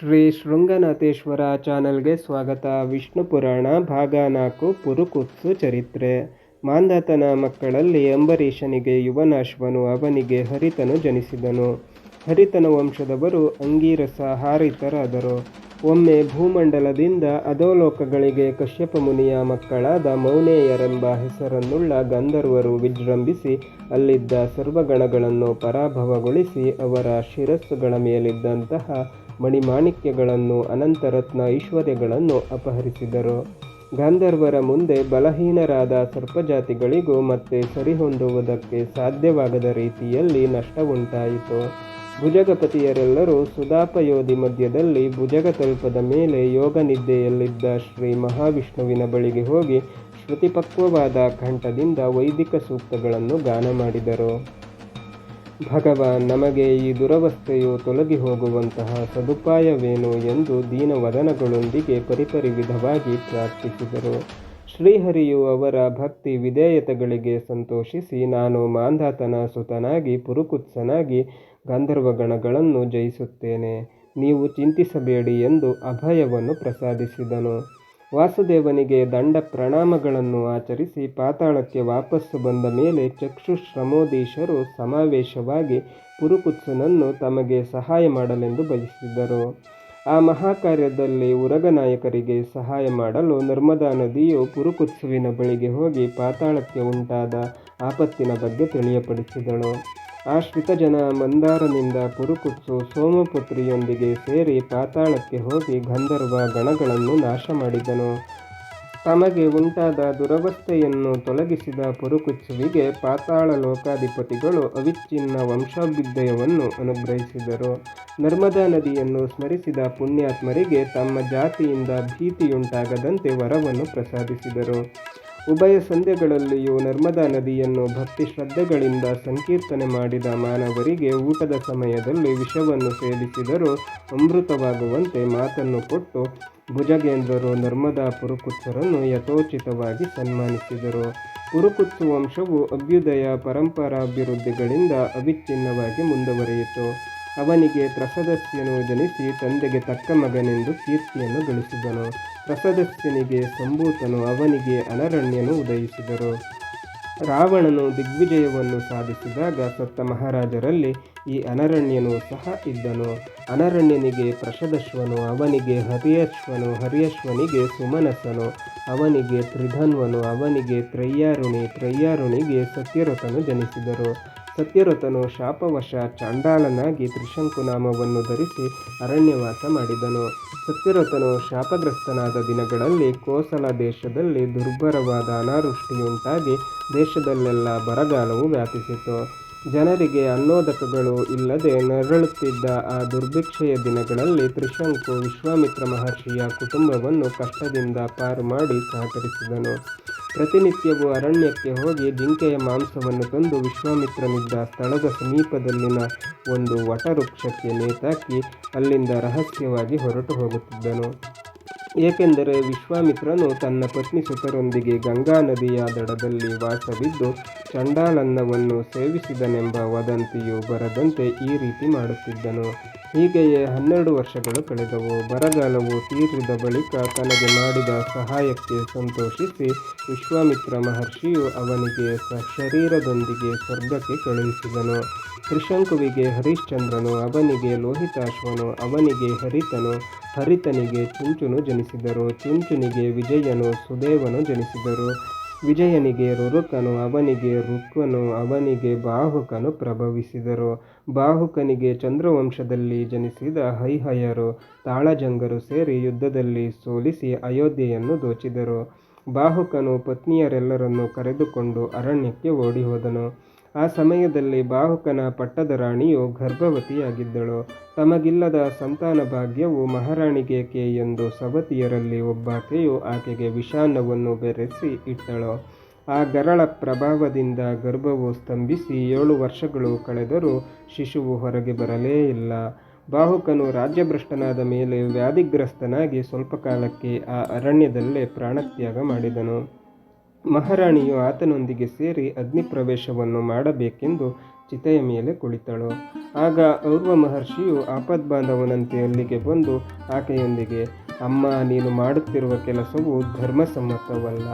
ಶ್ರೀ ಶೃಂಗನಾಥೇಶ್ವರ ಚಾನಲ್ಗೆ ಸ್ವಾಗತ. ವಿಷ್ಣು ಪುರಾಣ, ಭಾಗ ನಾಲ್ಕು ಪುರುಕುತ್ಸು ಚರಿತ್ರೆ. ಮಾಂಧಾತನ ಮಕ್ಕಳಲ್ಲಿ ಅಂಬರೀಷನಿಗೆ ಯುವನಾಶ್ವನು ಅವನಿಗೆ ಹರಿತನು ಜನಿಸಿದನು. ಹರಿತನ ವಂಶದವರು ಅಂಗೀರಸ ಹಾರಿತರಾದರು. ಒಮ್ಮೆ ಭೂಮಂಡಲದಿಂದ ಅಧೋಲೋಕಗಳಿಗೆ ಕಶ್ಯಪ ಮುನಿಯ ಮಕ್ಕಳಾದ ಮೌನೇಯರೆಂಬ ಹೆಸರನ್ನುಳ್ಳ ಗಂಧರ್ವರು ವಿಜೃಂಭಿಸಿ, ಅಲ್ಲಿದ್ದ ಸರ್ವಗಣಗಳನ್ನು ಪರಾಭವಗೊಳಿಸಿ ಅವರ ಶಿರಸ್ಸುಗಳ ಮೇಲಿದ್ದಂತಹ ಮಣಿಮಾಣಿಕ್ಯಗಳನ್ನು, ಅನಂತರತ್ನ ಐಶ್ವರ್ಯಗಳನ್ನು ಅಪಹರಿಸಿದರು. ಗಾಂಧರ್ವರ ಮುಂದೆ ಬಲಹೀನರಾದ ಸರ್ಪಜಾತಿಗಳಿಗೂ ಮತ್ತೆ ಸರಿಹೊಂದುವುದಕ್ಕೆ ಸಾಧ್ಯವಾಗದ ರೀತಿಯಲ್ಲಿ ನಷ್ಟವುಂಟಾಯಿತು. ಭುಜಗಪತಿಯರೆಲ್ಲರೂ ಸುಧಾಪಯೋಧಿ ಮಧ್ಯದಲ್ಲಿ ಭುಜಗತಲ್ಪದ ಮೇಲೆ ಯೋಗ ನಿದ್ದೆಯಲ್ಲಿದ್ದ ಶ್ರೀ ಮಹಾವಿಷ್ಣುವಿನ ಬಳಿಗೆ ಹೋಗಿ ಶ್ರುತಿಪಕ್ವವಾದ ಕಂಠದಿಂದ ವೈದಿಕ ಸೂಕ್ತಗಳನ್ನು ಗಾನ ಮಾಡಿದರು. ಭಗವಾನ್, ನಮಗೆ ಈ ದುರವಸ್ಥೆಯು ತೊಲಗಿ ಹೋಗುವಂತಹ ಸದುಪಾಯವೇನು ಎಂದು ದೀನವದನಗಳೊಂದಿಗೆ ಪರಿಪರಿ ವಿಧವಾಗಿ ಪ್ರಾರ್ಥಿಸಿದರು. ಶ್ರೀಹರಿಯು ಅವರ ಭಕ್ತಿ ವಿಧೇಯತೆಗಳಿಗೆ ಸಂತೋಷಿಸಿ ನಾನು ಮಾಂಧಾತನ ಸುತನಾಗಿ ಪುರುಕುತ್ಸನಾಗಿ ಗಂಧರ್ವಗಣಗಳನ್ನು ಜಯಿಸುತ್ತೇನೆ. ನೀವು ಚಿಂತಿಸಬೇಡಿ ಎಂದು ಅಭಯವನ್ನು ಪ್ರಸಾದಿಸಿದನು. ವಾಸುದೇವನಿಗೆ ದಂಡ ಪ್ರಣಾಮಗಳನ್ನು ಆಚರಿಸಿ ಪಾತಾಳಕ್ಕೆ ವಾಪಸ್ಸು ಬಂದ ಮೇಲೆ ಚಕ್ಷುಶ್ರಮೋದೀಶರು ಸಮಾವೇಶವಾಗಿ ಪುರುಕುತ್ಸನನ್ನು ತಮಗೆ ಸಹಾಯ ಮಾಡಲೆಂದು ಬಯಸಿದರು. ಆ ಮಹಾಕಾರ್ಯದಲ್ಲಿ ಉರಗನಾಯಕರಿಗೆ ಸಹಾಯ ಮಾಡಲು ನರ್ಮದಾ ನದಿಯು ಪುರುಕುತ್ಸುವಿನ ಬಳಿಗೆ ಹೋಗಿ ಪಾತಾಳಕ್ಕೆ ಉಂಟಾದ ಆಪತ್ತಿನ ಬಗ್ಗೆ ತಿಳಿಯಪಡಿಸಿದಳು. ಆ ಜನ ಮಂದಾರನಿಂದ ಪುರುಕುಚ್ಚು ಸೋಮಪುತ್ರಿಯೊಂದಿಗೆ ಸೇರಿ ಪಾತಾಳಕ್ಕೆ ಹೋಗಿ ಗಂಧರ್ವ ಗಣಗಳನ್ನು ನಾಶ ಮಾಡಿದನು ತಮಗೆ ಉಂಟಾದ ದುರವಸ್ಥೆಯನ್ನು ತೊಲಗಿಸಿದ ಪುರುಕುಚ್ಚುವಿಗೆ ಪಾತಾಳ ಲೋಕಾಧಿಪತಿಗಳು ಅವಿಚ್ಛಿನ್ನ ವಂಶಾಭ್ಯುದಯವನ್ನು ಅನುಗ್ರಹಿಸಿದರು. ನರ್ಮದಾ ನದಿಯನ್ನು ಸ್ಮರಿಸಿದ ಪುಣ್ಯಾತ್ಮರಿಗೆ ತಮ್ಮ ಜಾತಿಯಿಂದ ಭೀತಿಯುಂಟಾಗದಂತೆ ವರವನ್ನು ಪ್ರಸಾದಿಸಿದರು. ಉಭಯ ಸಂಧ್ಯಗಳಲ್ಲಿಯೂ ನರ್ಮದಾ ನದಿಯನ್ನು ಭಕ್ತಿ ಶ್ರದ್ಧೆಗಳಿಂದ ಸಂಕೀರ್ತನೆ ಮಾಡಿದ ಮಾನವರಿಗೆ ಊಟದ ಸಮಯದಲ್ಲಿ ವಿಷವನ್ನು ಸೇವಿಸಿದರೂ ಅಮೃತವಾಗುವಂತೆ ಮಾತನ್ನು ಕೊಟ್ಟು ಭುಜಗೇಂದ್ರರು ನರ್ಮದಾ ಪುರುಕುತ್ಸರನ್ನು ಯಥೋಚಿತವಾಗಿ ಸನ್ಮಾನಿಸಿದರು. ಪುರುಕುತ್ಸು ವಂಶವು ಅಭ್ಯುದಯ ಪರಂಪರಾಭಿವೃದ್ಧಿಗಳಿಂದ ಅವಿಚ್ಛಿನ್ನವಾಗಿ ಮುಂದುವರಿಯಿತು. ಅವನಿಗೆ ಪ್ರಸದಸ್ಯನು ಜನಿಸಿ ತಂದೆಗೆ ತಕ್ಕ ಮಗನೆಂದು ಕೀರ್ತಿಯನ್ನು ಗಳಿಸಿದನು. ಪ್ರಸದಸ್ಯನಿಗೆ ಸಂಭೂತನು ಅವನಿಗೆ ಅನರಣ್ಯನು ಉದಯಿಸಿದರು. ರಾವಣನು ದಿಗ್ವಿಜಯವನ್ನು ಸಾಧಿಸಿದಾಗ ಸತ್ತ ಮಹಾರಾಜರಲ್ಲಿ ಈ ಅನರಣ್ಯನು ಸಹ ಇದ್ದನು. ಅನರಣ್ಯನಿಗೆ ಪ್ರಸದಶ್ವನು, ಅವನಿಗೆ ಹರಿಯಶ್ವನು, ಹರಿಯಶ್ವನಿಗೆ ಸುಮನಸನು, ಅವನಿಗೆ ತ್ರಿಧನ್ವನು, ಅವನಿಗೆ ತ್ರಯ್ಯಾರುಣಿ ತ್ರಯ್ಯಾರುಣಿಗೆ ಸತ್ಯರಥನು ಜನಿಸಿದರು. ಸತ್ಯರಥನು ಶಾಪವಶ ಚಾಂಡಾಲನಾಗಿ ತ್ರಿಶಂಕು ನಾಮವನ್ನು ಧರಿಸಿ ಅರಣ್ಯವಾಸ ಮಾಡಿದನು. ಸತ್ಯರಥನು ಶಾಪಗ್ರಸ್ತನಾದ ದಿನಗಳಲ್ಲಿ ಕೋಸಲ ದೇಶದಲ್ಲಿ ದುರ್ಭರವಾದ ಅನಾವೃಷ್ಟಿಯುಂಟಾಗಿ ದೇಶದಲ್ಲೆಲ್ಲ ಬರಗಾಲವು ವ್ಯಾಪಿಸಿತು. ಜನರಿಗೆ ಅನ್ನೋದಕಗಳು ಇಲ್ಲದೆ ನರಳುತ್ತಿದ್ದ ಆ ದುರ್ಭಿಕ್ಷೆಯ ದಿನಗಳಲ್ಲಿ ತ್ರಿಶಂಕು ವಿಶ್ವಾಮಿತ್ರ ಮಹರ್ಷಿಯ ಕುಟುಂಬವನ್ನು ಕಷ್ಟದಿಂದ ಪಾರು ಮಾಡಿ ಸಹಕರಿಸಿದನು. ಪ್ರತಿನಿತ್ಯವೂ ಅರಣ್ಯಕ್ಕೆ ಹೋಗಿ ಜಿಂಕೆಯ ಮಾಂಸವನ್ನು ತಂದು ವಿಶ್ವಾಮಿತ್ರನಿದ್ದ ಸ್ಥಳದ ಸಮೀಪದಲ್ಲಿನ ಒಂದು ವಟವೃಕ್ಷಕ್ಕೆ ನೇತಾಕಿ ಅಲ್ಲಿಂದ ರಹಸ್ಯವಾಗಿ ಹೊರಟು ಹೋಗುತ್ತಿದ್ದನು. ಏಕೆಂದರೆ ವಿಶ್ವಾಮಿತ್ರನು ತನ್ನ ಪತ್ನಿ ಸುತರೊಂದಿಗೆ ಗಂಗಾ ನದಿಯ ದಡದಲ್ಲಿ ವಾಸವಿದ್ದು ಚಂಡಾಲನ್ನವನ್ನು ಸೇವಿಸಿದನೆಂಬ ವದಂತಿಯು ಬರದಂತೆ ಈ ರೀತಿ ಮಾಡುತ್ತಿದ್ದನು. ಹೀಗೆಯೇ ಹನ್ನೆರಡು ವರ್ಷಗಳು ಕಳೆದವು. ಬರಗಾಲವು ತೀರಿದ ಬಳಿಕ ತನಗೆ ಮಾಡಿದ ಸಹಾಯಕ್ಕೆ ಸಂತೋಷಿಸಿ ವಿಶ್ವಾಮಿತ್ರ ಮಹರ್ಷಿಯು ಅವನಿಗೆ ಶರೀರದೊಂದಿಗೆ ಸ್ವರ್ಗಕ್ಕೆ ಕಳುಹಿಸಿದನು. ತ್ರಿಶಂಕುವಿಗೆ ಹರಿಶ್ಚಂದ್ರನು, ಅವನಿಗೆ ಲೋಹಿತಾಶ್ವನು, ಅವನಿಗೆ ಹರಿತನು, ಹರಿತನಿಗೆ ಚುಂಚುನು ಜನಿಸಿದರು. ಚುಂಚುನಿಗೆ ವಿಜಯನು, ಸುದೇವನು ಜನಿಸಿದರು. ವಿಜಯನಿಗೆ ರುರುಕನು, ಅವನಿಗೆ ರುಕ್ಕನು ಅವನಿಗೆ ಬಾಹುಕನು ಪ್ರಭವಿಸಿದರು. ಬಾಹುಕನಿಗೆ ಚಂದ್ರವಂಶದಲ್ಲಿ ಜನಿಸಿದ ಹೈಹಯರು ತಾಳಜಂಗರು ಸೇರಿ ಯುದ್ಧದಲ್ಲಿ ಸೋಲಿಸಿ ಅಯೋಧ್ಯೆಯನ್ನು ದೋಚಿದರು. ಬಾಹುಕನು ಪತ್ನಿಯರೆಲ್ಲರನ್ನು ಕರೆದುಕೊಂಡು ಅರಣ್ಯಕ್ಕೆ ಓಡಿ ಹೋದನು ಆ ಸಮಯದಲ್ಲಿ ಬಾಹುಕನ ಪಟ್ಟದ ರಾಣಿಯು ಗರ್ಭವತಿಯಾಗಿದ್ದಳು. ತಮಗಿಲ್ಲದ ಸಂತಾನ ಭಾಗ್ಯವು ಮಹಾರಾಣಿಗೇಕೆ ಎಂದು ಸವತಿಯರಲ್ಲಿ ಒಬ್ಬಾಕೆಯು ಆಕೆಗೆ ವಿಷಾನ್ನವನ್ನು ಬೆರೆಸಿ ಇಟ್ಟಳು. ಆ ಗರಳ ಪ್ರಭಾವದಿಂದ ಗರ್ಭವು ಸ್ತಂಭಿಸಿ ಏಳು ವರ್ಷಗಳು ಕಳೆದರೂ ಶಿಶುವು ಹೊರಗೆ ಬರಲೇ ಇಲ್ಲ. ಬಾಹುಕನು ರಾಜ್ಯಭ್ರಷ್ಟನಾದ ಮೇಲೆ ವ್ಯಾಧಿಗ್ರಸ್ತನಾಗಿ ಸ್ವಲ್ಪ ಕಾಲಕ್ಕೆ ಆ ಅರಣ್ಯದಲ್ಲೇ ಪ್ರಾಣತ್ಯಾಗ ಮಾಡಿದನು. ಮಹಾರಾಣಿಯು ಆತನೊಂದಿಗೆ ಸೇರಿ ಅಗ್ನಿ ಪ್ರವೇಶವನ್ನು ಮಾಡಬೇಕೆಂದು ಚಿತೆಯ ಮೇಲೆ ಕುಳಿತಳು. ಆಗ ಔರ್ವ ಮಹರ್ಷಿಯು ಆಪದ್ಬಾಂಧವನಂತೆ ಅಲ್ಲಿಗೆ ಬಂದು ಆಕೆಯೊಂದಿಗೆ ಅಮ್ಮ, ನೀನು ಮಾಡುತ್ತಿರುವ ಕೆಲಸವು ಧರ್ಮಸಮ್ಮತವಲ್ಲ.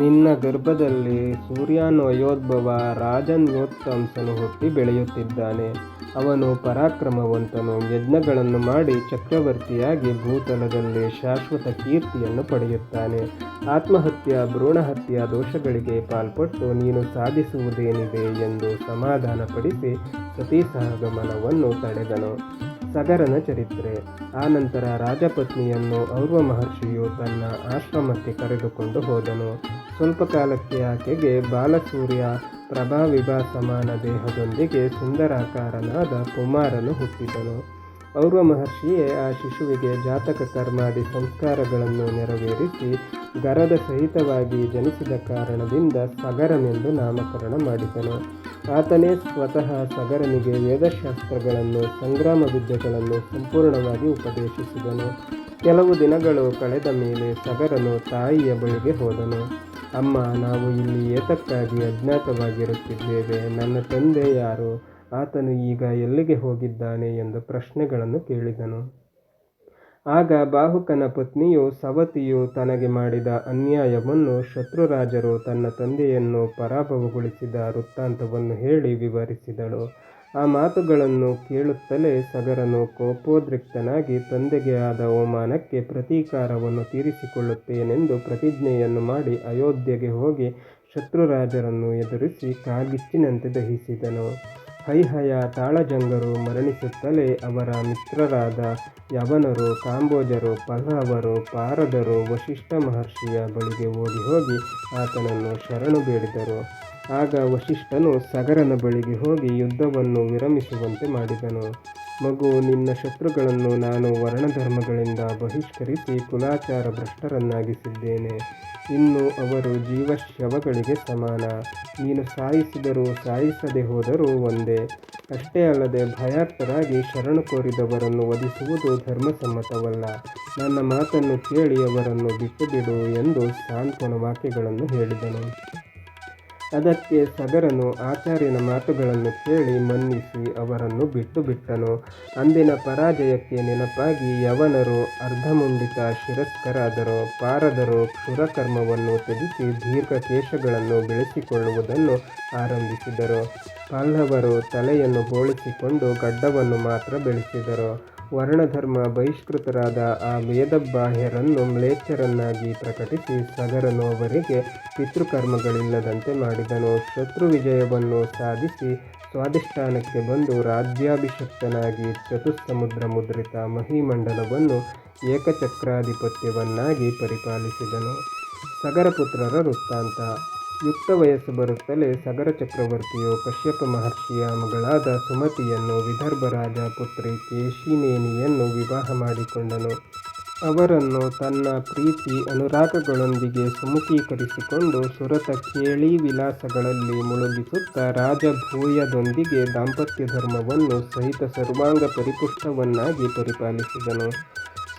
ನಿನ್ನ ಗರ್ಭದಲ್ಲಿ ಸೂರ್ಯಾನ್ವಯೋದ್ಭವ ರಾಜನ್ಯೋತ್ತಂಸನು ಹುಟ್ಟಿ ಬೆಳೆಯುತ್ತಿದ್ದಾನೆ. ಅವನು ಪರಾಕ್ರಮವಂತನು. ಯಜ್ಞಗಳನ್ನು ಮಾಡಿ ಚಕ್ರವರ್ತಿಯಾಗಿ ಭೂತಲದಲ್ಲಿ ಶಾಶ್ವತ ಕೀರ್ತಿಯನ್ನು ಪಡೆಯುತ್ತಾನೆ. ಆತ್ಮಹತ್ಯ, ಭ್ರೂಣಹತ್ಯ ದೋಷಗಳಿಗೆ ಪಾಲ್ಪಟ್ಟು ನೀನು ಸಾಧಿಸುವುದೇನಿದೆ ಎಂದು ಸಮಾಧಾನಪಡಿಸಿ ಸತೀಸಹಗಮನವನ್ನು ತಡೆದನು. ಸಗರನ ಚರಿತ್ರೆ. ಆನಂತರ ರಾಜಪತ್ನಿಯನ್ನು ಔರ್ವ ಮಹರ್ಷಿಯು ತನ್ನ ಆಶ್ರಮಕ್ಕೆ ಕರೆದುಕೊಂಡು ಹೋದನು. ಸ್ವಲ್ಪ ಕಾಲಕ್ಕೆ ಆಕೆಗೆ ಬಾಲಸೂರ್ಯ ಪ್ರಭಾವಿಭಾ ಸಮಾನ ದೇಹದೊಂದಿಗೆ ಸುಂದರಾಕಾರನಾದ ಕುಮಾರನು ಹುಟ್ಟಿದನು. ಔರ್ವ ಮಹರ್ಷಿಯೇ ಆ ಶಿಶುವಿಗೆ ಜಾತಕ ಕರ್ಮಾದಿ ಸಂಸ್ಕಾರಗಳನ್ನು ನೆರವೇರಿಸಿ ಗರದ ಸಹಿತವಾಗಿ ಜನಿಸಿದ ಕಾರಣದಿಂದ ಸಗರನೆಂದು ನಾಮಕರಣ ಮಾಡಿದನು. ಆತನೇ ಸ್ವತಃ ಸಗರನಿಗೆ ವೇದಶಾಸ್ತ್ರಗಳನ್ನು, ಸಂಗ್ರಾಮ ವಿದ್ಯೆಗಳನ್ನು ಸಂಪೂರ್ಣವಾಗಿ ಉಪದೇಶಿಸಿದನು. ಕೆಲವು ದಿನಗಳು ಕಳೆದ ಮೇಲೆ ಸಗರನು ತಾಯಿಯ ಬಳಿಗೆ ಹೋದನು. ಅಮ್ಮ, ನಾವು ಇಲ್ಲಿ ಏತಕ್ಕಾಗಿ ಅಜ್ಞಾತವಾಗಿರುತ್ತಿದ್ದೇವೆ. ನನ್ನ ತಂದೆ ಯಾರು? ಆತನು ಈಗ ಎಲ್ಲಿಗೆ ಹೋಗಿದ್ದಾನೆ ಎಂದು ಪ್ರಶ್ನೆಗಳನ್ನು ಕೇಳಿದನು. ಆಗ ಬಾಹುಕನ ಪತ್ನಿಯು ಸವತಿಯು ತನಗೆ ಮಾಡಿದ ಅನ್ಯಾಯವನ್ನು ಶತ್ರುರಾಜರು ತನ್ನ ತಂದೆಯನ್ನು ಪರಾಭವಗೊಳಿಸಿದ ವೃತ್ತಾಂತವನ್ನು ಹೇಳಿ ವಿವರಿಸಿದಳು. ಆ ಮಾತುಗಳನ್ನು ಕೇಳುತ್ತಲೇ ಸಗರನು ಕೋಪೋದ್ರಿಕ್ತನಾಗಿ ತಂದೆಗೆ ಆದ ಅವಮಾನಕ್ಕೆ ಪ್ರತೀಕಾರವನ್ನು ತೀರಿಸಿಕೊಳ್ಳುತ್ತೇನೆಂದು ಪ್ರತಿಜ್ಞೆಯನ್ನು ಮಾಡಿ ಅಯೋಧ್ಯೆಗೆ ಹೋಗಿ ಶತ್ರುರಾಜರನ್ನು ಎದುರಿಸಿ ಕಾಗಿಚ್ಚಿನಂತೆ ದಹಿಸಿದನು. ಹೈಹಯ ತಾಳಜಂಗರು ಮರಣಿಸುತ್ತಲೇ ಅವರ ಮಿತ್ರರಾದ ಯವನರು ಕಾಂಬೋಜರು ಪಲ್ಲವರು, ಪಾರದರು, ವಶಿಷ್ಠ ಮಹರ್ಷಿಯ ಬಳಿಗೆ ಓಡಿ ಹೋಗಿ ಆತನನ್ನು ಶರಣು ಬೇಡಿದರು. ಆಗ ವಶಿಷ್ಠನು ಸಗರನ ಬಳಿಗೆ ಹೋಗಿ ಯುದ್ಧವನ್ನು ವಿರಮಿಸುವಂತೆ ಮಾಡಿದನು. ಮಗು, ನಿನ್ನ ಶತ್ರುಗಳನ್ನು ನಾನು ವರ್ಣಧರ್ಮಗಳಿಂದ ಬಹಿಷ್ಕರಿಸಿ ಕುಲಾಚಾರ ಭ್ರಷ್ಟರನ್ನಾಗಿಸಿದ್ದೇನೆ. ಇನ್ನು ಅವರು ಜೀವಶವಗಳಿಗೆ ಸಮಾನ. ನೀನು ಸಾಯಿಸಿದರೂ ಸಾಯಿಸದೆ ಹೋದರೂ ಒಂದೇ. ಅಷ್ಟೇ ಅಲ್ಲದೆ ಭಯಾರ್ಥರಾಗಿ ಶರಣು ಕೋರಿದವರನ್ನು ವಧಿಸುವುದು ಧರ್ಮಸಮ್ಮತವಲ್ಲ. ನನ್ನ ಮಾತನ್ನು ಕೇಳಿ ಅವರನ್ನು ಬಿಟ್ಟುಬಿಡು ಎಂದು ಸಾಂತ್ವನ ವಾಕ್ಯಗಳನ್ನು ಹೇಳಿದನು. ಅದಕ್ಕೆ ಸಗರನು ಆಚಾರ್ಯನ ಮಾತುಗಳನ್ನು ಕೇಳಿ ಮನ್ನಿಸಿ ಅವರನ್ನು ಬಿಟ್ಟು ಬಿಟ್ಟನು ಅಂದಿನ ಪರಾಜಯಕ್ಕೆ ನೆನಪಾಗಿ ಯವನರು ಅರ್ಧಮುಂಡಿತ ಶಿರಸ್ಕರಾದರು. ಪಾರದರು ಕ್ಷುರಕರ್ಮವನ್ನು ತ್ಯಜಿಸಿ ದೀರ್ಘಕೇಶಗಳನ್ನು ಬೆಳೆಸಿಕೊಳ್ಳುವುದನ್ನು ಆರಂಭಿಸಿದರು. ಪಲ್ಲವರು ತಲೆಯನ್ನು ಬೋಳಿಸಿಕೊಂಡು ಗಡ್ಡವನ್ನು ಮಾತ್ರ ಬೆಳೆಸಿದರು. ವರ್ಣಧರ್ಮ ಬಹಿಷ್ಕೃತರಾದ ಆ ವೇದಬಾಹ್ಯರನ್ನು ಮ್ಲೇಚ್ಛರನ್ನಾಗಿ ಪ್ರಕಟಿಸಿ ಸಗರನು ಅವರಿಗೆ ಪಿತೃಕರ್ಮಗಳಿಲ್ಲದಂತೆ ಮಾಡಿದನು. ಶತ್ರು ವಿಜಯವನ್ನು ಸಾಧಿಸಿ ಸ್ವಾಧಿಷ್ಠಾನಕ್ಕೆ ಬಂದು ರಾಜ್ಯಾಭಿಷಕ್ತನಾಗಿ ಚತುಸ್ಸಮುದ್ರ ಮುದ್ರಿತ ಮಹಿಮಂಡಲವನ್ನು ಏಕಚಕ್ರಾಧಿಪತ್ಯವನ್ನಾಗಿ ಪರಿಪಾಲಿಸಿದನು. ಸಗರಪುತ್ರರ ವೃತ್ತಾಂತ. ಯುಕ್ತ ವಯಸ್ಸು ಬರುತ್ತಲೇ ಸಗರ ಚಕ್ರವರ್ತಿಯು ಕಶ್ಯಪ ಮಹರ್ಷಿಯ ಮಗಳಾದ ಸುಮತಿಯನ್ನು ವಿದರ್ಭ ರಾಜ ಪುತ್ರಿ ಕೇಶಿನೇನಿಯನ್ನು ವಿವಾಹ ಮಾಡಿಕೊಂಡನು. ಅವರನ್ನು ತನ್ನ ಪ್ರೀತಿ ಅನುರಾಗಗಳೊಂದಿಗೆ ಸುಮುಖೀಕರಿಸಿಕೊಂಡು ಸುರತ ಕೇಳಿ ವಿಲಾಸಗಳಲ್ಲಿ ಮುಳುಗಿಸುತ್ತಾ ರಾಜಭೂಯದೊಂದಿಗೆ ದಾಂಪತ್ಯ ಧರ್ಮವನ್ನು ಸಹಿತ ಸರ್ವಾಂಗ ಪರಿಪುಷ್ಟವನ್ನಾಗಿ ಪರಿಪಾಲಿಸಿದನು.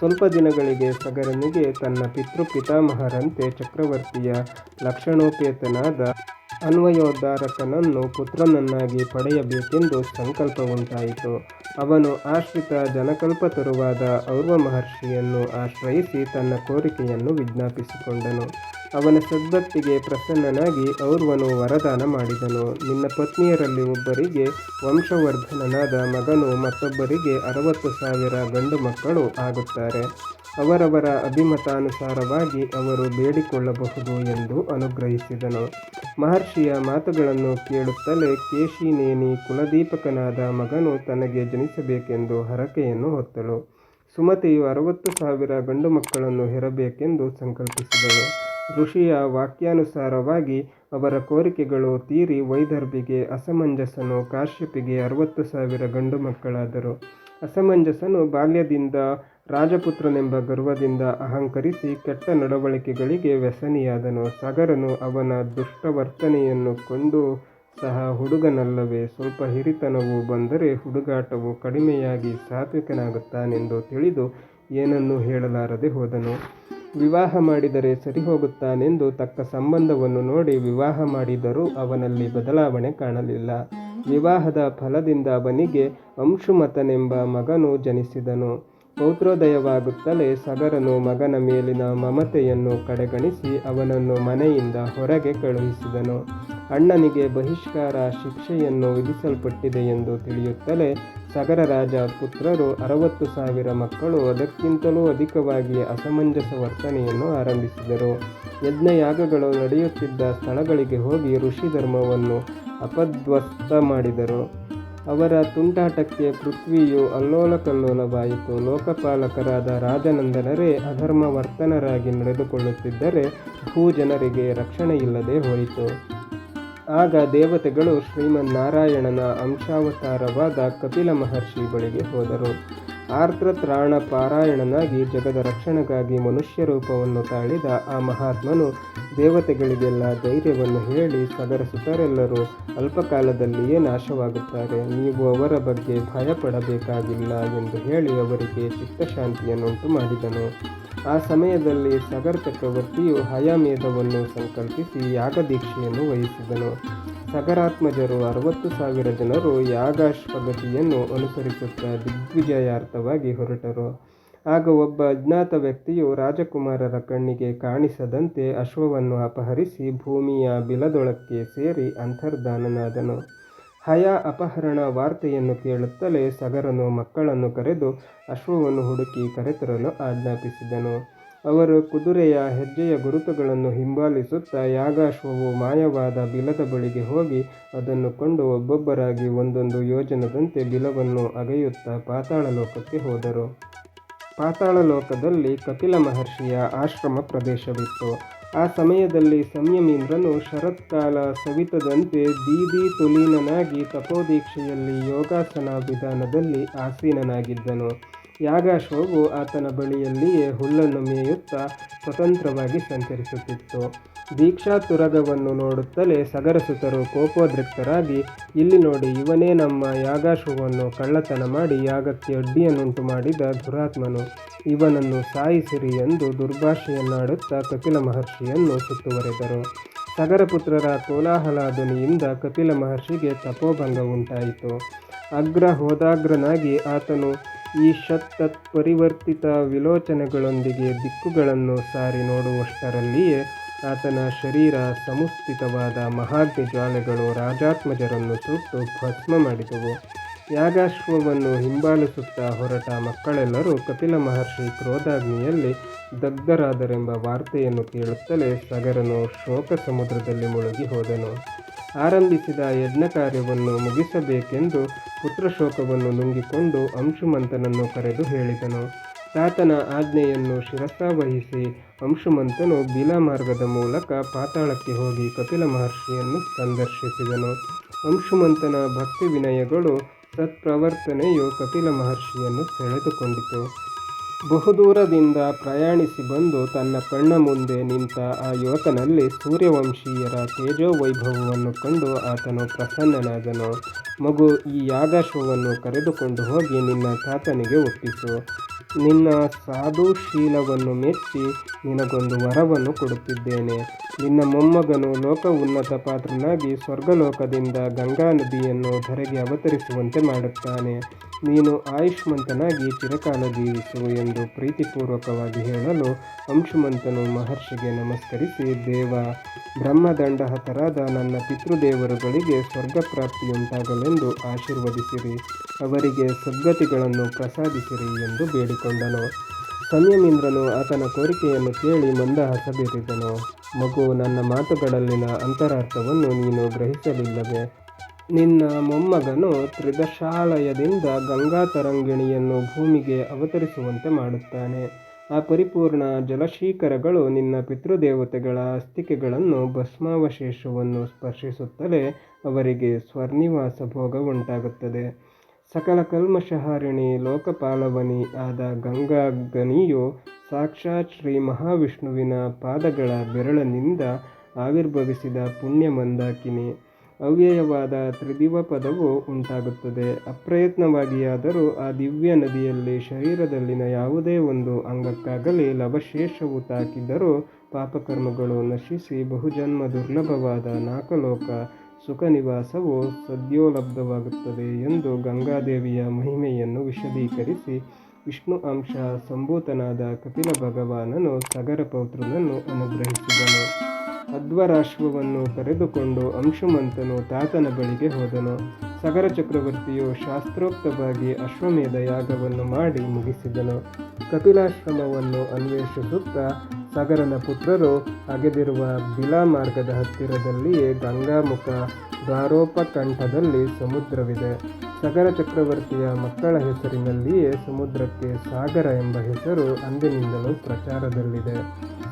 ಸ್ವಲ್ಪ ದಿನಗಳಿಗೆ ಸಗರನಿಗೆ ತನ್ನ ಪಿತೃ ಪಿತಾಮಹರಂತೆ ಚಕ್ರವರ್ತಿಯ ಲಕ್ಷಣೋಪೇತನಾದ ಅನ್ವಯೋದ್ಧಾರಕನನ್ನು ಪುತ್ರನನ್ನಾಗಿ ಪಡೆಯಬೇಕೆಂದು ಸಂಕಲ್ಪ ಉಂಟಾಯಿತು. ಅವನು ಆಶ್ರಿತ ಜನಕಲ್ಪತರುವಾದ ಔರ್ವ ಮಹರ್ಷಿಯನ್ನು ಆಶ್ರಯಿಸಿ ತನ್ನ ಕೋರಿಕೆಯನ್ನು ವಿಜ್ಞಾಪಿಸಿಕೊಂಡನು. ಅವನ ಸದ್ಭಕ್ತಿಗೆ ಪ್ರಸನ್ನನಾಗಿ ಔರ್ವನು ವರದಾನ ಮಾಡಿದನು. ನಿನ್ನ ಪತ್ನಿಯರಲ್ಲಿ ಒಬ್ಬರಿಗೆ ವಂಶವರ್ಧನನಾದ ಮಗನು ಮತ್ತೊಬ್ಬರಿಗೆ ಅರವತ್ತು ಸಾವಿರ ಗಂಡು ಮಕ್ಕಳು ಆಗುತ್ತಾರೆ. ಅವರವರ ಅಭಿಮತಾನುಸಾರವಾಗಿ ಅವರು ಬೇಡಿಕೊಳ್ಳಬಹುದು ಎಂದು ಅನುಗ್ರಹಿಸಿದನು. ಮಹರ್ಷಿಯ ಮಾತುಗಳನ್ನು ಕೇಳುತ್ತಲೇ ಕೇಶಿನೇನಿ ಕುಲದೀಪಕನಾದ ಮಗನು ತನಗೆ ಜನಿಸಬೇಕೆಂದು ಹರಕೆಯನ್ನು ಹೊತ್ತಳು. ಸುಮತಿಯು ಅರವತ್ತು ಸಾವಿರ ಗಂಡು ಮಕ್ಕಳನ್ನು ಹೆರಬೇಕೆಂದು ಸಂಕಲ್ಪಿಸಿದಳು. ಋಷಿಯ ವಾಕ್ಯಾನುಸಾರವಾಗಿ, ಅವರ ಕೋರಿಕೆಗಳು ತೀರಿ ವೈದರ್ಭಿಗೆ, ಅಸಮಂಜಸನು ಕಾಶ್ಯಪಿಗೆ ಅರವತ್ತು ಸಾವಿರ ಗಂಡು ಮಕ್ಕಳಾದರು. ಅಸಮಂಜಸನು ಬಾಲ್ಯದಿಂದ ರಾಜಪುತ್ರನೆಂಬ ಗರ್ವದಿಂದ ಅಹಂಕರಿಸಿ ಕೆಟ್ಟ ನಡವಳಿಕೆಗಳಿಗೆ ವ್ಯಸನಿಯಾದನು. ಸಗರನು ಅವನ ದುಷ್ಟವರ್ತನೆಯನ್ನು ಕೊಂಡು ಸಹ ಹುಡುಗನಲ್ಲವೇ, ಸ್ವಲ್ಪ ಹಿರಿತನವು ಬಂದರೆ ಹುಡುಗಾಟವು ಕಡಿಮೆಯಾಗಿ ಸಾತ್ವಿಕನಾಗುತ್ತಾನೆಂದು ತಿಳಿದು ಏನನ್ನೂ ಹೇಳಲಾರದೆ ಹೋದನು. ವಿವಾಹ ಮಾಡಿದರೆ ಸರಿ ಹೋಗುತ್ತಾನೆಂದು ತಕ್ಕ ಸಂಬಂಧವನ್ನು ನೋಡಿ ವಿವಾಹ ಮಾಡಿದರೂ ಅವನಲ್ಲಿ ಬದಲಾವಣೆ ಕಾಣಲಿಲ್ಲ. ವಿವಾಹದ ಫಲದಿಂದ ಅವನಿಗೆ ಅಂಶುಮತನೆಂಬ ಮಗನು ಜನಿಸಿದನು. ಪೌತ್ರೋದಯವಾಗುತ್ತಲೇ ಸಗರನು ಮಗನ ಮೇಲಿನ ಮಮತೆಯನ್ನು ಕಡೆಗಣಿಸಿ ಅವನನ್ನು ಮನೆಯಿಂದ ಹೊರಗೆ ಕಳುಹಿಸಿದನು. ಅಣ್ಣನಿಗೆ ಬಹಿಷ್ಕಾರ ಶಿಕ್ಷೆಯನ್ನು ವಿಧಿಸಲ್ಪಟ್ಟಿದೆ ಎಂದು ತಿಳಿಯುತ್ತಲೇ ಸಗರ ರಾಜ ಪುತ್ರರು ಅರವತ್ತು ಸಾವಿರ ಮಕ್ಕಳು ಅದಕ್ಕಿಂತಲೂ ಅಧಿಕವಾಗಿ ಅಸಮಂಜಸ ವರ್ತನೆಯನ್ನು ಆರಂಭಿಸಿದರು. ಯಜ್ಞಯಾಗಗಳು ನಡೆಯುತ್ತಿದ್ದ ಸ್ಥಳಗಳಿಗೆ ಹೋಗಿ ಋಷಿ ಧರ್ಮವನ್ನು ಅಪಧ್ವಸ್ತ ಮಾಡಿದರು. ಅವರ ತುಂಟಾಟಕ್ಕೆ ಪೃಥ್ವಿಯು ಅಲ್ಲೋಲಕಲ್ಲೋಲವಾಯಿತು ಲೋಕಪಾಲಕರಾದ ರಾಜನಂದನರೇ ಅಧರ್ಮ ವರ್ತನರಾಗಿ ನಡೆದುಕೊಳ್ಳುತ್ತಿದ್ದರೆ ಭೂಜನರಿಗೆ ರಕ್ಷಣೆಯಿಲ್ಲದೆ ಹೋಯಿತು. ಆಗ ದೇವತೆಗಳು ಶ್ರೀಮನ್ನಾರಾಯಣನ ಅಂಶಾವತಾರವಾದ ಕಪಿಲ ಮಹರ್ಷಿ ಬಳಿಗೆ ಹೋದರು. ಆರ್ದ್ರತ್ರಾಣ ಪಾರಾಯಣನಾಗಿ ಜಗದ ರಕ್ಷಣೆಗಾಗಿ ಮನುಷ್ಯ ರೂಪವನ್ನು ತಾಳಿದ ಆ ಮಹಾತ್ಮನು ದೇವತೆಗಳಿಗೆಲ್ಲ ಧೈರ್ಯವನ್ನು ಹೇಳಿ ಸದರ ಸುತರೆಲ್ಲರೂ ಅಲ್ಪಕಾಲದಲ್ಲಿಯೇ ನಾಶವಾಗುತ್ತಾರೆ. ನೀವು ಅವರ ಬಗ್ಗೆ ಭಯಪಡಬೇಕಾಗಿಲ್ಲ ಎಂದು ಹೇಳಿ ಅವರಿಗೆ ಚಿತ್ತಶಾಂತಿಯನ್ನುಂಟು ಮಾಡಿದನು ಆ ಸಮಯದಲ್ಲಿ ಸಗರ ಚಕ್ರವರ್ತಿಯು ಹಯಾಮೇಧವನ್ನು ಸಂಕಲ್ಪಿಸಿ ಯಾಗದೀಕ್ಷೆಯನ್ನು ವಹಿಸಿದನು. ಸಗರಾತ್ಮಜರು ಅರವತ್ತು ಸಾವಿರ ಜನರು ಯಾಗಾಶ್ವಗತಿಯನ್ನು ಅನುಸರಿಸುತ್ತಾ ದಿಗ್ವಿಜಯಾರ್ಥವಾಗಿ ಹೊರಟರು. ಆಗ ಒಬ್ಬ ಅಜ್ಞಾತ ವ್ಯಕ್ತಿಯು ರಾಜಕುಮಾರರ ಕಣ್ಣಿಗೆ ಕಾಣಿಸದಂತೆ ಅಶ್ವವನ್ನು ಅಪಹರಿಸಿ ಭೂಮಿಯ ಬಿಲದೊಳಕ್ಕೆ ಸೇರಿ ಅಂತರ್ಧಾನನಾದನು. ಹಯ ಅಪಹರಣ ವಾರ್ತೆಯನ್ನು ಕೇಳುತ್ತಲೇ ಸಗರನು ಮಕ್ಕಳನ್ನು ಕರೆದು ಅಶ್ವವನ್ನು ಹುಡುಕಿ ಕರೆತರಲು ಆಜ್ಞಾಪಿಸಿದನು. ಅವರು ಕುದುರೆಯ ಹೆಜ್ಜೆಯ ಗುರುತುಗಳನ್ನು ಹಿಂಬಾಲಿಸುತ್ತಾ ಯಾಗಾಶ್ವವು ಮಾಯವಾದ ಬಿಲದ ಬಳಿಗೆ ಹೋಗಿ ಅದನ್ನು ಕೊಂಡು ಒಬ್ಬೊಬ್ಬರಾಗಿ ಒಂದೊಂದು ಯೋಜನದಂತೆ ಬಿಲವನ್ನು ಅಗೆಯುತ್ತಾ ಪಾತಾಳ ಲೋಕಕ್ಕೆ ಹೋದರು. ಪಾತಾಳ ಲೋಕದಲ್ಲಿ ಕಪಿಲ ಮಹರ್ಷಿಯ ಆಶ್ರಮ ಪ್ರದೇಶವಿತ್ತು. ಆ ಸಮಯದಲ್ಲಿ ಸಂಯಮೀಂದ್ರನು ಶರತ್ಕಾಲ ಸವಿತದಂತೆ ಬೀದಿ ತುಲೀನನಾಗಿ ತಪೋದೀಕ್ಷೆಯಲ್ಲಿ ಯೋಗಾಸನ ವಿಧಾನದಲ್ಲಿ ಆಸೀನನಾಗಿದ್ದನು. ಯಾಗಾಶ್ವವು ಆತನ ಬಳಿಯಲ್ಲಿಯೇ ಹುಲ್ಲನ್ನು ಮೇಯುತ್ತಾ ಸ್ವತಂತ್ರವಾಗಿ ಸಂಚರಿಸುತ್ತಿತ್ತು. ದೀಕ್ಷಾ ತುರಗವನ್ನು ನೋಡುತ್ತಲೇ ಸಗರಸುತರು ಕೋಪೋದ್ರಿಕ್ತರಾಗಿ, ಇಲ್ಲಿ ನೋಡಿ, ಇವನೇ ನಮ್ಮ ಯಾಗಾಶ್ವವನ್ನು ಕಳ್ಳತನ ಮಾಡಿ ಯಾಗಕ್ಕೆ ಅಡ್ಡಿಯನ್ನುಂಟು ಮಾಡಿದ ದುರಾತ್ಮನು. ಇವನನ್ನು ಸಾಯಿಸಿರಿ ಎಂದು ದುರ್ಭಾಷೆಯನ್ನಾಡುತ್ತಾ ಕಪಿಲ ಮಹರ್ಷಿಯನ್ನು ಸುತ್ತುವರೆದರು. ಸಗರಪುತ್ರರ ಕೋಲಾಹಲ ಧ್ವನಿಯಿಂದ ಕಪಿಲ ಮಹರ್ಷಿಗೆ ತಪೋಭಂಗ ಉಂಟಾಯಿತು. ಅಗ್ರ ಹೋದಾಗ್ರನಾಗಿ ಆತನು ಈ ಶತ್ತತ್ ಪರಿವರ್ತಿತ ವಿಲೋಚನೆಗಳೊಂದಿಗೆ ದಿಕ್ಕುಗಳನ್ನು ಸಾರಿ ನೋಡುವಷ್ಟರಲ್ಲಿಯೇ ಆತನ ಶರೀರ ಸಮುಸ್ಥಿತವಾದ ಮಹಾಗ್ನಿ ಜ್ವಾಲೆಗಳು ರಾಜಾತ್ಮಜರನ್ನು ಸುಟ್ಟು ಭಸ್ಮ ಮಾಡಿದವು. ಯಾಗಾಶ್ವವನ್ನು ಹಿಂಬಾಲಿಸುತ್ತಾ ಹೊರಟ ಮಕ್ಕಳೆಲ್ಲರೂ ಕಪಿಲ ಮಹರ್ಷಿ ಕ್ರೋಧಾಗ್ನಿಯಲ್ಲಿ ದಗ್ಧರಾದರೆಂಬ ವಾರ್ತೆಯನ್ನು ಕೇಳುತ್ತಲೇ ಸಗರನು ಶೋಕ ಸಮುದ್ರದಲ್ಲಿ ಮುಳುಗಿ ಹೋದನು. ಆರಂಭಿಸಿದ ಯಜ್ಞ ಕಾರ್ಯವನ್ನು ಮುಗಿಸಬೇಕೆಂದು ಪುತ್ರಶೋಕವನ್ನು ನುಂಗಿಕೊಂಡು ಅಂಶುಮಂತನನ್ನು ಕರೆದು ಹೇಳಿದನು. ತಾತನ ಆಜ್ಞೆಯನ್ನು ಶಿರಸಾವಹಿಸಿ ಅಂಶುಮಂತನು ಮಾರ್ಗದ ಮೂಲಕ ಪಾತಾಳಕ್ಕೆ ಹೋಗಿ ಕಪಿಲ ಮಹರ್ಷಿಯನ್ನು ಸಂದರ್ಶಿಸಿದನು. ಅಂಶುಮಂತನ ಭಕ್ತಿ ವಿನಯಗಳು ಸತ್ಪ್ರವರ್ತನೆಯು ಕಪಿಲ ಮಹರ್ಷಿಯನ್ನು ಸೆಳೆದುಕೊಂಡಿತು. ಬಹುದೂರದಿಂದ ಪ್ರಯಾಣಿಸಿ ಬಂದು ತನ್ನ ಕಣ್ಣ ಮುಂದೆ ನಿಂತ ಆ ಯುವಕನಲ್ಲಿ ಸೂರ್ಯವಂಶೀಯರ ತೇಜೋವೈಭವವನ್ನು ಕಂಡು ಆತನು ಪ್ರಸನ್ನನಾದನು. ಮಗು, ಈ ಯಾಗಾಶ್ವವನ್ನು ಕರೆದುಕೊಂಡು ಹೋಗಿ ನಿನ್ನ ತಾತನಿಗೆ ಒಪ್ಪಿಸು. ನಿನ್ನ ಸಾಧುಶೀಲವನ್ನು ಮೆಚ್ಚಿ ನಿನಗೊಂದು ವರವನ್ನು ಕೊಡುತ್ತಿದ್ದೇನೆ. ನಿನ್ನ ಮೊಮ್ಮಗನು ಲೋಕ ಉನ್ನತ ಪಾತ್ರನಾಗಿ ಸ್ವರ್ಗಲೋಕದಿಂದ ಗಂಗಾ ನದಿಯನ್ನು ಧರೆಗೆ ಅವತರಿಸುವಂತೆ ಮಾಡುತ್ತಾನೆ. ನೀನು ಆಯುಷ್ಮಂತನಾಗಿ ಚಿರಕಾಲ ಜೀವಿಸು ಎಂದು ಪ್ರೀತಿಪೂರ್ವಕವಾಗಿ ಹೇಳಲು ಅಂಶುಮಂತನು ಮಹರ್ಷಿಗೆ ನಮಸ್ಕರಿಸಿ, ದೇವ ಬ್ರಹ್ಮದಂಡಹತರಾದ ನನ್ನ ಪಿತೃದೇವರುಗಳಿಗೆ ಸ್ವರ್ಗಪ್ರಾಪ್ತಿಯುಂಟಾಗಲೆಂದು ಆಶೀರ್ವದಿಸಿರಿ. ಅವರಿಗೆ ಸದ್ಗತಿಗಳನ್ನು ಪ್ರಸಾದಿಸಿರಿ ಎಂದು ಬೇಡಿಕೊಂಡನು. ಸಂಯಮೀಂದ್ರನು ಆತನ ಕೋರಿಕೆಯನ್ನು ಕೇಳಿ ಮಂದಹಾಸ ಬೀರಿದನು. ಮಗು, ನನ್ನ ಮಾತುಗಳಲ್ಲಿನ ಅಂತರಾರ್ಥವನ್ನು ನೀನು ಗ್ರಹಿಸಲಿಲ್ಲವೇ? ನಿನ್ನ ಮೊಮ್ಮಗನು ತ್ರಿದಶಾಲಯದಿಂದ ಗಂಗಾ ತರಂಗಿಣಿಯನ್ನು ಭೂಮಿಗೆ ಅವತರಿಸುವಂತೆ ಮಾಡುತ್ತಾನೆ. ಆ ಪರಿಪೂರ್ಣ ಜಲಶೀಕರಗಳು ನಿನ್ನ ಪಿತೃದೇವತೆಗಳ ಅಸ್ತಿಕೆಗಳನ್ನು ಭಸ್ಮಾವಶೇಷವನ್ನು ಸ್ಪರ್ಶಿಸುತ್ತಲೇ ಅವರಿಗೆ ಸ್ವರ್ನಿವಾಸ ಭೋಗ ಉಂಟಾಗುತ್ತದೆ ಸಕಲ ಕಲ್ಮಶಹಾರಿಣಿ ಲೋಕಪಾಲವನಿ ಆದ ಗಂಗಾಗನಿಯು ಸಾಕ್ಷಾತ್ ಶ್ರೀ ಮಹಾವಿಷ್ಣುವಿನ ಪಾದಗಳ ಬೆರಳಿನಿಂದ ಆವಿರ್ಭವಿಸಿದ ಪುಣ್ಯ ಮಂದಾಕಿನಿ ಅವ್ಯಯವಾದ ತ್ರಿದಿವ ಪದವು ಉಂಟಾಗುತ್ತದೆ. ಅಪ್ರಯತ್ನವಾಗಿಯಾದರೂ ಆ ದಿವ್ಯ ನದಿಯಲ್ಲಿ ಶರೀರದಲ್ಲಿನ ಯಾವುದೇ ಒಂದು ಅಂಗಕ್ಕಾಗಲಿ ಲವಶೇಷವು ತಾಕಿದ್ದರೂ ಪಾಪಕರ್ಮಗಳು ನಶಿಸಿ ಬಹುಜನ್ಮ ದುರ್ಲಭವಾದ ನಾಕಲೋಕ ಸುಖ ನಿವಾಸವು ಸದ್ಯೋಲಬ್ಧವಾಗುತ್ತದೆ ಎಂದು ಗಂಗಾದೇವಿಯ ಮಹಿಮೆಯನ್ನು ವಿಶದೀಕರಿಸಿ ವಿಷ್ಣು ಅಂಶ ಸಂಭೂತನಾದ ಕಪಿಲ ಭಗವಾನನು ಸಗರ ಪೌತ್ರನನ್ನು ಅನುಗ್ರಹಿಸಿದನು. ಅಧ್ವರಾಶ್ವವನ್ನು ಕರೆದುಕೊಂಡು ಅಂಶುಮಂತನು ತಾತನ ಬಳಿಗೆ ಹೋದನು. ಸಗರ ಚಕ್ರವರ್ತಿಯು ಶಾಸ್ತ್ರೋಕ್ತವಾಗಿ ಅಶ್ವಮೇಧ ಯಾಗವನ್ನು ಮಾಡಿ ಮುಗಿಸಿದನು. ಕಪಿಲಾಶ್ರಮವನ್ನು ಅನ್ವೇಷಿಸುತ್ತಾ ಸಗರನ ಪುತ್ರರು ಅಗೆದಿರುವ ಬಿಲಾ ಮಾರ್ಗದ ಹತ್ತಿರದಲ್ಲಿಯೇ ಗಂಗಾಮುಖ ದ್ವಾರೋಪಕಂಠದಲ್ಲಿ ಸಮುದ್ರವಿದೆ. ಸಗರ ಚಕ್ರವರ್ತಿಯ ಮಕ್ಕಳ ಹೆಸರಿನಲ್ಲಿಯೇ ಸಮುದ್ರಕ್ಕೆ ಸಾಗರ ಎಂಬ ಹೆಸರು ಅಂದಿನಿಂದಲೂ ಪ್ರಚಾರದಲ್ಲಿದೆ.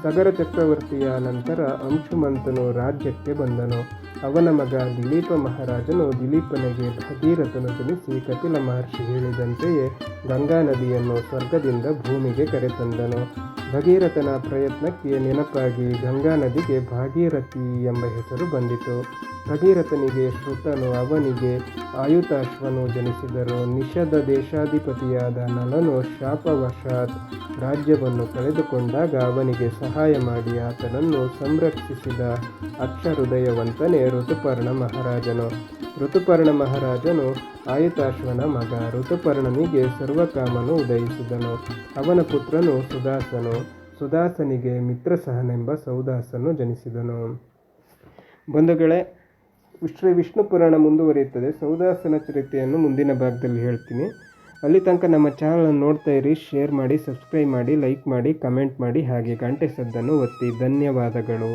ಸಗರ ಚಕ್ರವರ್ತಿಯ ನಂತರ ಅಂಶುಮಂತನು ರಾಜ್ಯಕ್ಕೆ ಬಂದನು. ಅವನ ಮಗ ದಿಲೀಪ ಮಹಾರಾಜನು ದಿಲೀಪನಿಗೆ ಭಗೀರಥನು ಜನಿಸಿ ಕಪಿಲ ಮಹರ್ಷಿ ಹೇಳಿದಂತೆಯೇ ಗಂಗಾ ನದಿಯನ್ನು ಸ್ವರ್ಗದಿಂದ ಭೂಮಿಗೆ ಕರೆತಂದನು. ಭಗೀರಥನ ಪ್ರಯತ್ನಕ್ಕೆ ನೆನಪಾಗಿ ಗಂಗಾ ನದಿಗೆ ಭಾಗೀರಥಿ ಎಂಬ ಹೆಸರು ಬಂದಿತು. ಭಗೀರಥನಿಗೆ ಶ್ರುತನು ಅವನಿಗೆ ಆಯುತಾಶ್ವನು ಜನಿಸಿದರು. ನಿಷದ ದೇಶಾಧಿಪತಿಯಾದ ನಲನು ಶಾಪವಶಾತ್ ರಾಜ್ಯವನ್ನು ಕಳೆದುಕೊಂಡಾಗ ಅವನಿಗೆ ಸಹಾಯ ಮಾಡಿ ಆತನನ್ನು ಸಂರಕ್ಷಿಸಿದ ಅಕ್ಷಹೃದಯವಂತನೇ ಋತುಪರ್ಣ ಮಹಾರಾಜನು. ಋತುಪರ್ಣ ಮಹಾರಾಜನು ಆಯುತಾಶ್ವನ ಮಗ. ಋತುಪರ್ಣನಿಗೆ ಸರ್ವಕಾಮನು ಉದಯಿಸಿದನು. ಅವನ ಪುತ್ರನು ಸುದಾಸನು. ಸುದಾಸನಿಗೆ ಮಿತ್ರಸಹನೆಂಬ ಸೌದಾಸನು ಜನಿಸಿದನು. ಬಂಧುಗಳೇ ಶ್ರೀ ವಿಷ್ಣು ಪುರಾಣ ಮುಂದುವರಿಯುತ್ತದೆ. ಸೌದಾಸನ ಚರಿತೆಯನ್ನು ಮುಂದಿನ ಭಾಗದಲ್ಲಿ ಹೇಳ್ತೀನಿ. ಅಲ್ಲಿ ತನಕ ನಮ್ಮ ಚಾನಲನ್ನು ನೋಡ್ತಾ ಇರಿ ಶೇರ್ ಮಾಡಿ ಸಬ್ಸ್ಕ್ರೈಬ್ ಮಾಡಿ ಲೈಕ್ ಮಾಡಿ ಕಮೆಂಟ್ ಮಾಡಿ, ಹಾಗೆ ಗಂಟೆ ಸದ್ದನ್ನು ಒತ್ತಿ. ಧನ್ಯವಾದಗಳು.